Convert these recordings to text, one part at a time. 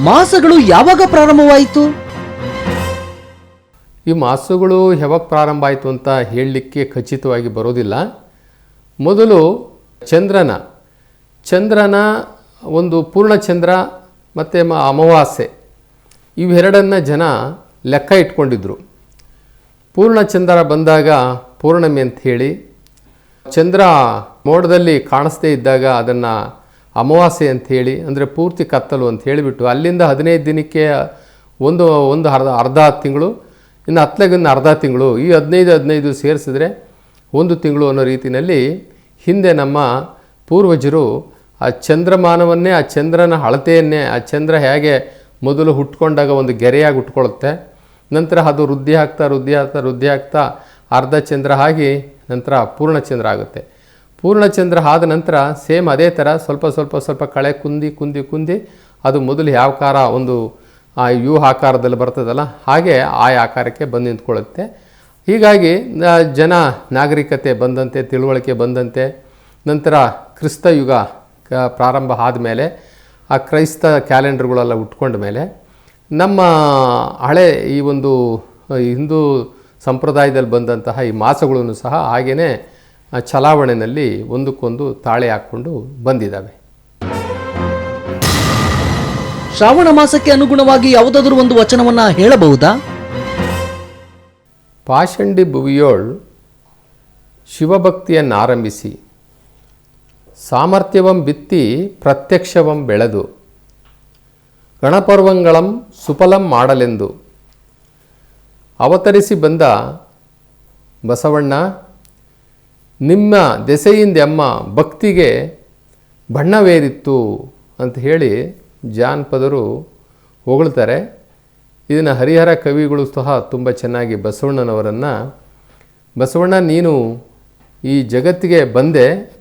ಮಾಸಗಳು ಯಾವಾಗ ಪ್ರಾರಂಭವಾಯಿತು? ಈ ಮಾಸಗಳು ಯಾವಾಗ ಪ್ರಾರಂಭ ಆಯಿತು ಅಂತ ಹೇಳಲಿಕ್ಕೆ ಖಚಿತವಾಗಿ ಬರೋದಿಲ್ಲ. ಮೊದಲು ಚಂದ್ರನ ಚಂದ್ರನ ಒಂದು ಪೂರ್ಣಚಂದ್ರ ಮತ್ತು ಅಮಾವಾಸ್ಯೆ, ಇವೆರಡನ್ನು ಜನ ಲೆಕ್ಕ ಇಟ್ಕೊಂಡಿದ್ರು. ಪೂರ್ಣಚಂದ್ರ ಬಂದಾಗ ಪೂರ್ಣಮಿ ಅಂತ ಹೇಳಿ, ಚಂದ್ರ ಮೋಡದಲ್ಲಿ ಕಾಣಿಸ್ದೇ ಇದ್ದಾಗ ಅದನ್ನು ಅಮಾವಾಸ್ಯೆ ಅಂತ ಹೇಳಿ, ಅಂದರೆ ಪೂರ್ತಿ ಕತ್ತಲು ಅಂತ ಹೇಳಿಬಿಟ್ಟು, ಅಲ್ಲಿಂದ ಹದಿನೈದು ದಿನಕ್ಕೆ ಒಂದು ಒಂದು ಅರ್ಧ ಅರ್ಧ ತಿಂಗಳು, ಇನ್ನು ಹತ್ತಲಗಿನ ಅರ್ಧ ತಿಂಗಳು, ಈ ಹದಿನೈದು ಹದಿನೈದು ಸೇರಿಸಿದ್ರೆ ಒಂದು ತಿಂಗಳು ಅನ್ನೋ ರೀತಿಯಲ್ಲಿ ಹಿಂದೆ ನಮ್ಮ ಪೂರ್ವಜರು ಆ ಚಂದ್ರಮಾನವನ್ನೇ, ಆ ಚಂದ್ರನ ಅಳತೆಯನ್ನೇ, ಆ ಚಂದ್ರ ಹೇಗೆ ಮೊದಲು ಹುಟ್ಕೊಂಡಾಗ ಒಂದು ಗೆರೆಯಾಗಿ ಹುಟ್ಕೊಳ್ಳುತ್ತೆ ನಂತರ ಅದು ವೃದ್ಧಿ ಆಗ್ತಾ ವೃದ್ಧಿ ಆಗ್ತಾ ವೃದ್ಧಿ ಆಗ್ತಾ ಅರ್ಧ ಚಂದ್ರ ಆಗಿ ನಂತರ ಪೂರ್ಣ ಚಂದ್ರ ಆಗುತ್ತೆ. ಪೂರ್ಣಚಂದ್ರ ಆದ ನಂತರ ಸೇಮ್ ಅದೇ ಥರ ಸ್ವಲ್ಪ ಸ್ವಲ್ಪ ಸ್ವಲ್ಪ ಕಳೆ ಕುಂದಿ ಕುಂದಿ ಕುಂದಿ ಅದು ಮೊದಲು ಯಾವ ಕಾರ ಒಂದು, ಆ ಯು ಆಕಾರದಲ್ಲಿ ಬರ್ತದಲ್ಲ, ಹಾಗೆ ಆ ಆಕಾರಕ್ಕೆ ಬಂದು ನಿಂತ್ಕೊಳ್ಳುತ್ತೆ. ಹೀಗಾಗಿ ಜನ ನಾಗರಿಕತೆ ಬಂದಂತೆ, ತಿಳುವಳಿಕೆ ಬಂದಂತೆ, ನಂತರ ಕ್ರಿಸ್ತ ಯುಗ ಪ್ರಾರಂಭ ಆದಮೇಲೆ ಆ ಕ್ರೈಸ್ತ ಕ್ಯಾಲೆಂಡರ್ಗಳೆಲ್ಲ ಉಟ್ಕೊಂಡ ಮೇಲೆ, ನಮ್ಮ ಹಳೆ ಈ ಒಂದು ಹಿಂದೂ ಸಂಪ್ರದಾಯದಲ್ಲಿ ಬಂದಂತಹ ಈ ಮಾಸಗಳನ್ನು ಸಹ ಹಾಗೆಯೇ ಆ ಚಲಾವಣೆಯಲ್ಲಿ ಒಂದಕ್ಕೊಂದು ತಾಳೆ ಹಾಕ್ಕೊಂಡು ಬಂದಿದ್ದಾವೆ. ಶ್ರಾವಣ ಮಾಸಕ್ಕೆ ಅನುಗುಣವಾಗಿ ಯಾವುದಾದ್ರೂ ಒಂದು ವಚನವನ್ನ ಹೇಳಬಹುದಾ? ಪಾಷಂಡಿ ಭುವಿಯೋಳ್ ಶಿವಭಕ್ತಿಯನ್ನು ಆರಂಭಿಸಿ ಸಾಮರ್ಥ್ಯವಂ ಬಿತ್ತಿ ಪ್ರತ್ಯಕ್ಷವಂ ಬೆಳೆದು ಗಣಪರ್ವಂಗಳಂ ಸುಫಲಂ ಮಾಡಲೆಂದು ಅವತರಿಸಿ ಬಂದ ಬಸವಣ್ಣ ನಿಮ್ಮ ದೆಸೆಯಿಂದೆಮ್ಮ ಭಕ್ತಿಗೆ ಬಣ್ಣವೇರಿತ್ತು ಅಂತ ಹೇಳಿ ಜಾನಪದರು ಹೊಗಳ್ತಾರೆ. ಇದನ್ನು ಹರಿಹರ ಕವಿಗಳು ಸಹ ತುಂಬ ಚೆನ್ನಾಗಿ ಬಸವಣ್ಣನವರನ್ನು, ಬಸವಣ್ಣ, ನೀನು ಈ ಜಗತ್ತಿಗೆ ಬಂದೆ,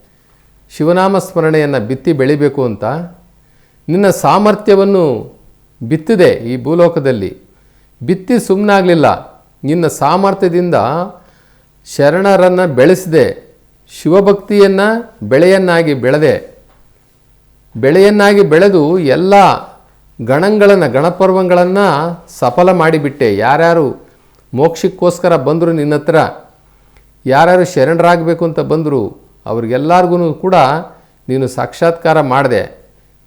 ಶಿವನಾಮ ಸ್ಮರಣೆಯನ್ನು ಬಿತ್ತಿ ಬೆಳಿಬೇಕು ಅಂತ. ನಿನ್ನ ಸಾಮರ್ಥ್ಯವನ್ನು ಬಿತ್ತಿದೆ ಈ ಭೂಲೋಕದಲ್ಲಿ. ಬಿತ್ತಿ ಸುಮ್ಮನಾಗಲಿಲ್ಲ ನಿನ್ನ ಸಾಮರ್ಥ್ಯದಿಂದ ಶರಣರನ್ನು ಬೆಳೆಸಿದೆ. ಶಿವಭಕ್ತಿಯನ್ನು ಬೆಳೆಯನ್ನಾಗಿ ಬೆಳೆದೆ. ಬೆಳೆಯನ್ನಾಗಿ ಬೆಳೆದು ಎಲ್ಲ ಗಣಗಳನ್ನು, ಗಣಪರ್ವಗಳನ್ನು ಸಫಲ ಮಾಡಿಬಿಟ್ಟೆ. ಯಾರ್ಯಾರು ಮೋಕ್ಷಕ್ಕೋಸ್ಕರ ಬಂದರು ನಿನ್ನ ಹತ್ರ, ಯಾರ್ಯಾರು ಶರಣರಾಗಬೇಕು ಅಂತ ಬಂದರು ಅವ್ರಿಗೆಲ್ಲರಿಗೂ ಕೂಡ ನೀನು ಸಾಕ್ಷಾತ್ಕಾರ ಮಾಡಿದೆ.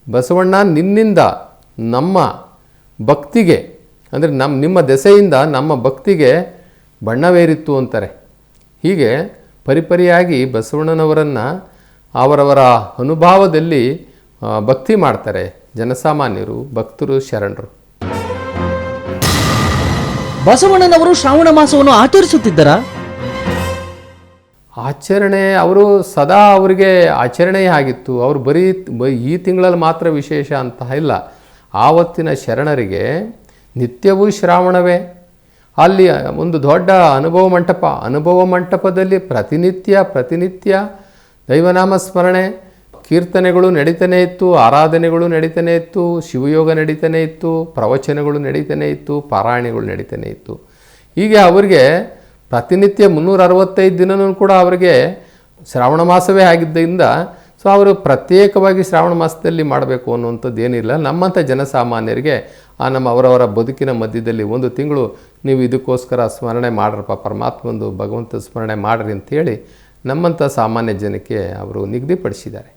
ಬಸವಣ್ಣ ನಿನ್ನಿಂದ ನಮ್ಮ ಭಕ್ತಿಗೆ, ಅಂದರೆ ನಮ್ಮ ನಿಮ್ಮ ದೆಸೆಯಿಂದ ನಮ್ಮ ಭಕ್ತಿಗೆ ಬಣ್ಣವೇರಿತ್ತು ಅಂತಾರೆ. ಹೀಗೆ ಪರಿಪರಿಯಾಗಿ ಬಸವಣ್ಣನವರನ್ನು ಅವರವರ ಅನುಭವದಲ್ಲಿ ಭಕ್ತಿ ಮಾಡ್ತಾರೆ ಜನಸಾಮಾನ್ಯರು ಭಕ್ತರು ಶರಣರು. ಬಸವಣ್ಣನವರು ಶ್ರಾವಣ ಮಾಸವನ್ನು ಆಚರಿಸುತ್ತಿದ್ದರಾ? ಆಚರಣೆ ಅವರು ಸದಾ ಅವರಿಗೆ ಆಚರಣೆಯೇ ಆಗಿತ್ತು. ಅವರು ಬರೀ ಈ ತಿಂಗಳಲ್ಲಿ ಮಾತ್ರ ವಿಶೇಷ ಅಂತ ಇಲ್ಲ. ಆವತ್ತಿನ ಶರಣರಿಗೆ ನಿತ್ಯವೂ ಶ್ರಾವಣವೇ. ಅಲ್ಲಿ ಒಂದು ದೊಡ್ಡ ಅನುಭವ ಮಂಟಪ. ಅನುಭವ ಮಂಟಪದಲ್ಲಿ ಪ್ರತಿನಿತ್ಯ ಪ್ರತಿನಿತ್ಯ ದೈವನಾಮ ಸ್ಮರಣೆ ಕೀರ್ತನೆಗಳು ನಡೀತಾನೆ ಇತ್ತು, ಆರಾಧನೆಗಳು ನಡೀತಾನೆ ಇತ್ತು, ಶಿವಯೋಗ ನಡೀತಾನೆ ಇತ್ತು, ಪ್ರವಚನಗಳು ನಡೀತಾನೆ ಇತ್ತು, ಪಾರಾಯಣಗಳು ನಡೀತಾನೆ ಇತ್ತು. ಹೀಗೆ ಅವರಿಗೆ ಪ್ರತಿನಿತ್ಯ ಮುನ್ನೂರ ಅರವತ್ತೈದು ದಿನವೂ ಕೂಡ ಅವರಿಗೆ ಶ್ರಾವಣ ಮಾಸವೇ ಆಗಿದ್ದರಿಂದ ಸೊ ಅವರು ಪ್ರತ್ಯೇಕವಾಗಿ ಶ್ರಾವಣ ಮಾಸದಲ್ಲಿ ಮಾಡಬೇಕು ಅನ್ನುವಂಥದ್ದು ಏನಿಲ್ಲ. ನಮ್ಮಂಥ ಜನಸಾಮಾನ್ಯರಿಗೆ, ಆ ನಮ್ಮ ಅವರವರ ಬದುಕಿನ ಮಧ್ಯದಲ್ಲಿ ಒಂದು ತಿಂಗಳು ನೀವು ಇದಕ್ಕೋಸ್ಕರ ಸ್ಮರಣೆ ಮಾಡ್ರಪ್ಪ ಪರಮಾತ್ಮಂದು ಭಗವಂತ ಸ್ಮರಣೆ ಮಾಡ್ರಿ ಅಂತೇಳಿ ನಮ್ಮಂಥ ಸಾಮಾನ್ಯ ಜನಕ್ಕೆ ಅವರು ನಿಗದಿಪಡಿಸಿದ್ದಾರೆ.